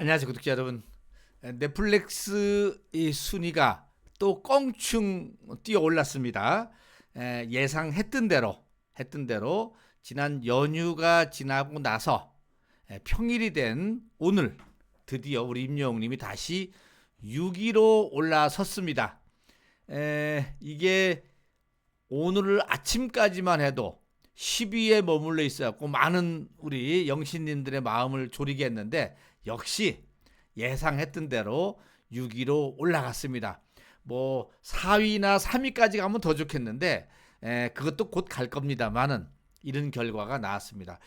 안녕하세요 구독자 여러분. 넷플릭스 이 순위가 또 껑충 뛰어 올랐습니다. 에, 예상했던 대로 했던 대로 지난 연휴가 지나고 나서 에, 평일이 된 오늘 드디어 우리 임영웅님이 다시 6위로 올라섰습니다. 에, 이게 오늘 아침까지만 해도 10위에 머물러 있어갖고 많은 우리 영신님들의 마음을 졸이게 했는데 역시 예상했던 대로 6위로 올라갔습니다. 뭐 4위나 3위까지 가면 더 좋겠는데 에, 그것도 곧 갈 겁니다만은 이런 결과가 나왔습니다.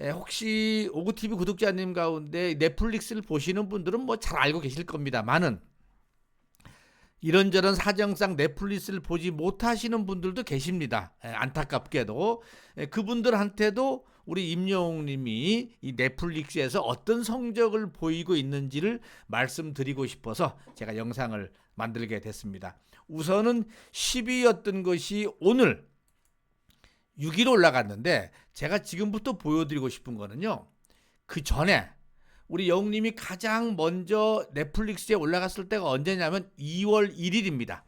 에, 혹시 오구TV 구독자님 가운데 넷플릭스를 보시는 분들은 뭐 잘 알고 계실 겁니다만은 이런저런 사정상 넷플릭스를 보지 못하시는 분들도 계십니다. 에, 안타깝게도 에, 그분들한테도 우리 임영웅님이 이 넷플릭스에서 어떤 성적을 보이고 있는지를 말씀드리고 싶어서 제가 영상을 만들게 됐습니다. 우선은 10위였던 것이 오늘 6위로 올라갔는데 제가 지금부터 보여드리고 싶은 거는요. 그 전에 우리 영웅님이 가장 먼저 넷플릭스에 올라갔을 때가 언제냐면 2월 1일입니다.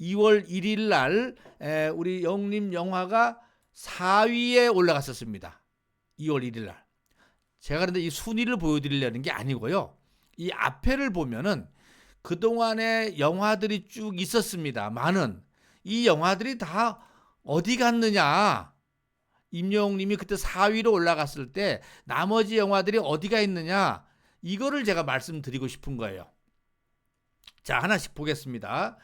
2월 1일 날 에, 우리 영웅님 영화가 4위에 올라갔었습니다. 2월 1일 날. 제가 그런데 이 순위를 보여드리려는 게 아니고요. 이 앞에를 보면은 그동안에 영화들이 쭉 있었습니다. 많은. 이 영화들이 다 어디 갔느냐. 임영웅 님이 그때 4위로 올라갔을 때 나머지 영화들이 어디가 있느냐. 이거를 제가 말씀드리고 싶은 거예요. 자, 하나씩 보겠습니다.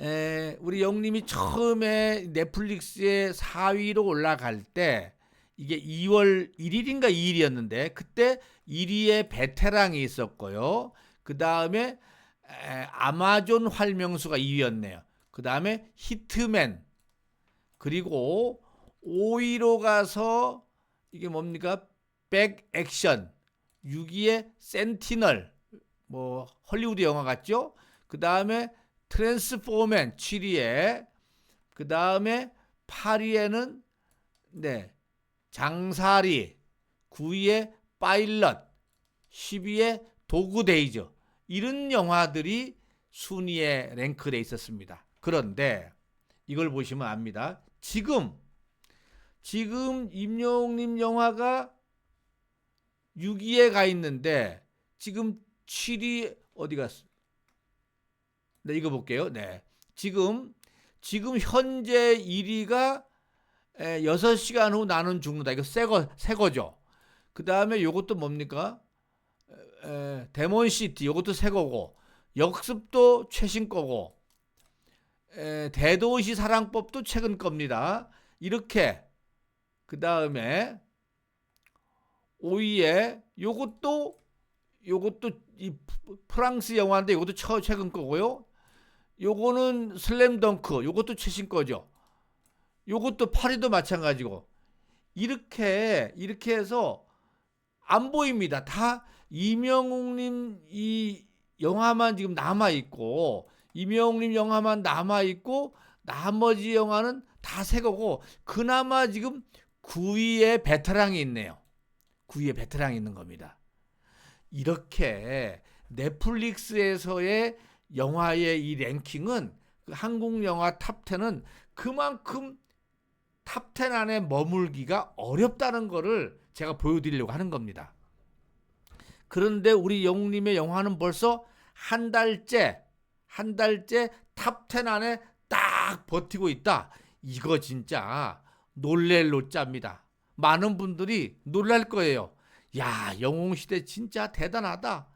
에, 우리 영님이 처음에 넷플릭스에 4위로 올라갈 때 이게 2월 1일인가 2일이었는데 그때 1위에 베테랑이 있었고요. 그 다음에 아마존 활명수가 2위였네요. 그 다음에 히트맨 그리고 5위로 가서 이게 뭡니까? 백 액션 6위에 센티널 뭐 헐리우드 영화 같죠? 그 다음에 트랜스포맨 7위에 그 다음에 8위에는 네 장사리 9위에 파일럿 10위에 도그데이즈 이런 영화들이 순위에 랭크돼 있었습니다. 그런데 이걸 보시면 압니다. 지금 지금 임영웅님 영화가 6위에 가 있는데 지금 7위 어디 갔어? 네, 이거 볼게요. 네. 지금 지금 현재 1위가 6시간 후 나는 죽는다. 이거 새거 새거죠. 그다음에 요것도 뭡니까? 에, 데몬 시티 요것도 새 거고 역습도 최신 거고 에, 대도시 사랑법도 최근 겁니다. 이렇게 그 다음에 5위에 요것도 요것도 이 프랑스 영화인데 요것도 최근 거고요. 요거는 슬램덩크 요것도 최신 거죠. 요것도 파리도 마찬가지고 이렇게 이렇게 해서 안 보입니다. 다 이명웅님 이 영화만 지금 남아 있고 이명웅님 영화만 남아 있고 나머지 영화는 다 새 거고 그나마 지금 9위에 베테랑이 있네요. 9위에 베테랑이 있는 겁니다. 이렇게 넷플릭스에서의 영화의 이 랭킹은 그 한국 영화 탑10은 그만큼 탑10 안에 머물기가 어렵다는 것을 제가 보여드리려고 하는 겁니다. 그런데 우리 영웅님의 영화는 벌써 한 달째, 한 달째 탑10 안에 딱 버티고 있다. 이거 진짜 놀랄 노짜입니다. 많은 분들이 놀랄 거예요. 야, 영웅시대 진짜 대단하다.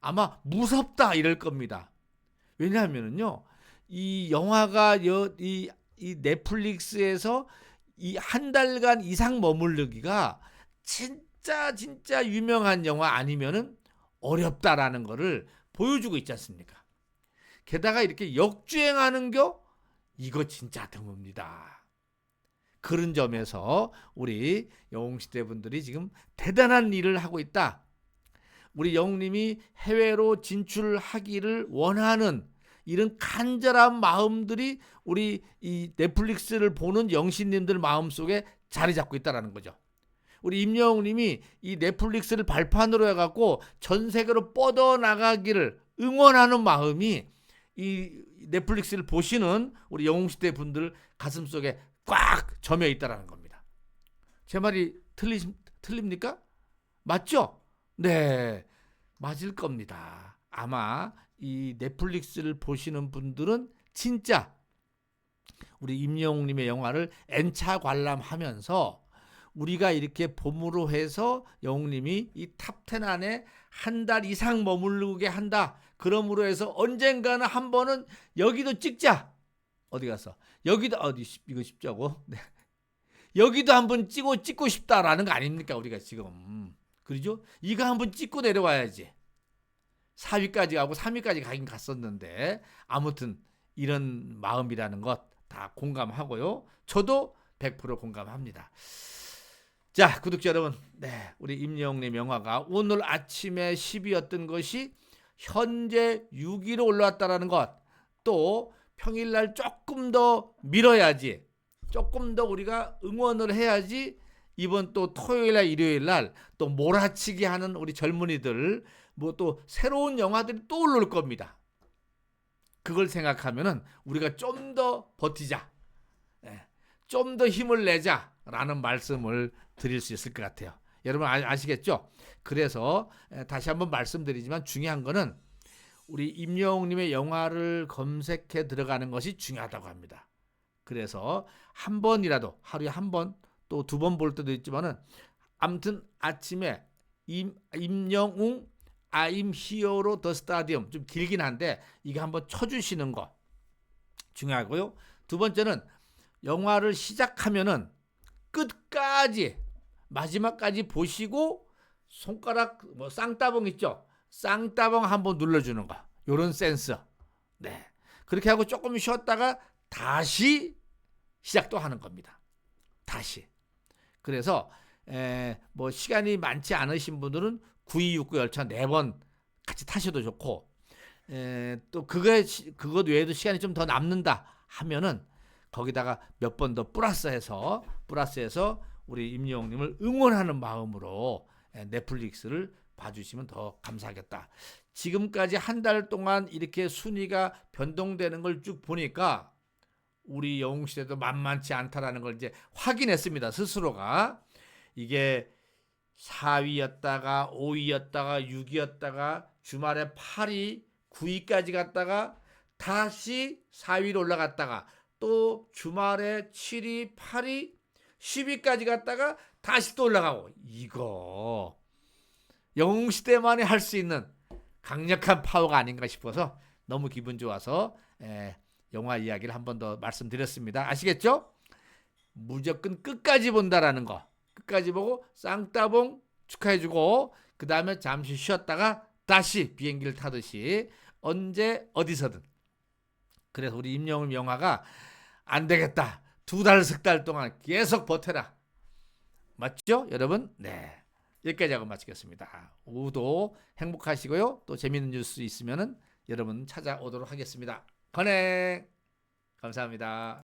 아마 무섭다 이럴 겁니다. 왜냐하면은요, 이 영화가 여, 이, 이 넷플릭스에서 이 한 달간 이상 머무르기가 진짜 진짜 유명한 영화 아니면은 어렵다라는 것을 보여주고 있지 않습니까? 게다가 이렇게 역주행하는 겨 이거 진짜 드뭅니다. 그런 점에서 우리 영웅시대 분들이 지금 대단한 일을 하고 있다. 우리 영웅님이 해외로 진출하기를 원하는 이런 간절한 마음들이 우리 이 넷플릭스를 보는 영신님들 마음 속에 자리 잡고 있다라는 거죠. 우리 임영웅님이 이 넷플릭스를 발판으로 해갖고 전 세계로 뻗어 나가기를 응원하는 마음이 이 넷플릭스를 보시는 우리 영웅시대 분들 가슴 속에 꽉 점여 있다라는 겁니다. 제 말이 틀리 틀립니까? 맞죠? 네, 맞을 겁니다. 아마 이 넷플릭스를 보시는 분들은 진짜 우리 임영웅님의 영화를 N차 관람하면서 우리가 이렇게 봄으로 해서 영웅님이 이 탑10 안에 한 달 이상 머무르게 한다. 그러므로 해서 언젠가는 한 번은 여기도 찍자. 어디 가서 여기도 어디 쉽- 이거 쉽자고. 네. 여기도 한번 찍고 찍고 싶다라는 거 아닙니까 우리가 지금 그러죠? 이거 한번 찍고 내려와야지. 4위까지 가고 3위까지 가긴 갔었는데 아무튼 이런 마음이라는 것 다 공감하고요. 저도 100% 공감합니다. 자, 구독자 여러분. 네, 우리 임영웅님 영화가 오늘 아침에 10위였던 것이 현재 6위로 올라왔다라는 것. 또 평일날 조금 더 밀어야지. 조금 더 우리가 응원을 해야지 이번 또 토요일날 일요일날 또 몰아치기 하는 우리 젊은이들 뭐 또 새로운 영화들이 또 올라올 겁니다. 그걸 생각하면은 우리가 좀 더 버티자. 좀 더 힘을 내자라는 말씀을 드릴 수 있을 것 같아요. 여러분 아- 아시겠죠? 그래서 에, 다시 한번 말씀드리지만 중요한 거는 우리 임영웅님의 영화를 검색해 들어가는 것이 중요하다고 합니다. 그래서 한 번이라도 하루에 한 번 또 두 번 볼 때도 있지만은 아무튼 아침에 임, 임영웅 I'm Here로 더 스타디움 좀 길긴 한데 이거 한번 쳐주시는 거 중요하고요. 두 번째는 영화를 시작하면은 끝까지 마지막까지 보시고 손가락 뭐 쌍따봉 있죠? 쌍따봉 한번 눌러주는 거. 요런 센스. 네. 그렇게 하고 조금 쉬었다가 다시 시작도 하는 겁니다. 다시. 그래서 에, 뭐 시간이 많지 않으신 분들은 9269 열차 네번 같이 타셔도 좋고 에, 또 그거 그것 외에도 시간이 좀 더 남는다 하면은 거기다가 몇 번 더 플러스해서 플러스해서 우리 임영웅님을 응원하는 마음으로 에, 넷플릭스를 봐주시면 더 감사하겠다. 지금까지 한 달 동안 이렇게 순위가 변동되는 걸 쭉 보니까 우리 영웅 시대도 만만치 않다라는 걸 이제 확인했습니다. 스스로가 이게 4위였다가 5위였다가 6위였다가 주말에 8위, 9위까지 갔다가 다시 4위로 올라갔다가 또 주말에 7위, 8위, 10위까지 갔다가 다시 또 올라가고 이거 영웅 시대만이 할 수 있는 강력한 파워가 아닌가 싶어서 너무 기분 좋아서 에, 영화 이야기를 한 번 더 말씀드렸습니다. 아시겠죠? 무조건 끝까지 본다라는 거. 끝까지 보고 쌍따봉 축하해주고 그 다음에 잠시 쉬었다가 다시 비행기를 타듯이 언제 어디서든 그래서 우리 임영웅 영화가 안 되겠다 두 달 석 달 동안 계속 버텨라 맞죠 여러분 네 여기까지 하고 마치겠습니다. 오후도 행복하시고요. 또 재밌는 뉴스 있으면은 여러분 찾아오도록 하겠습니다. 건행! 감사합니다.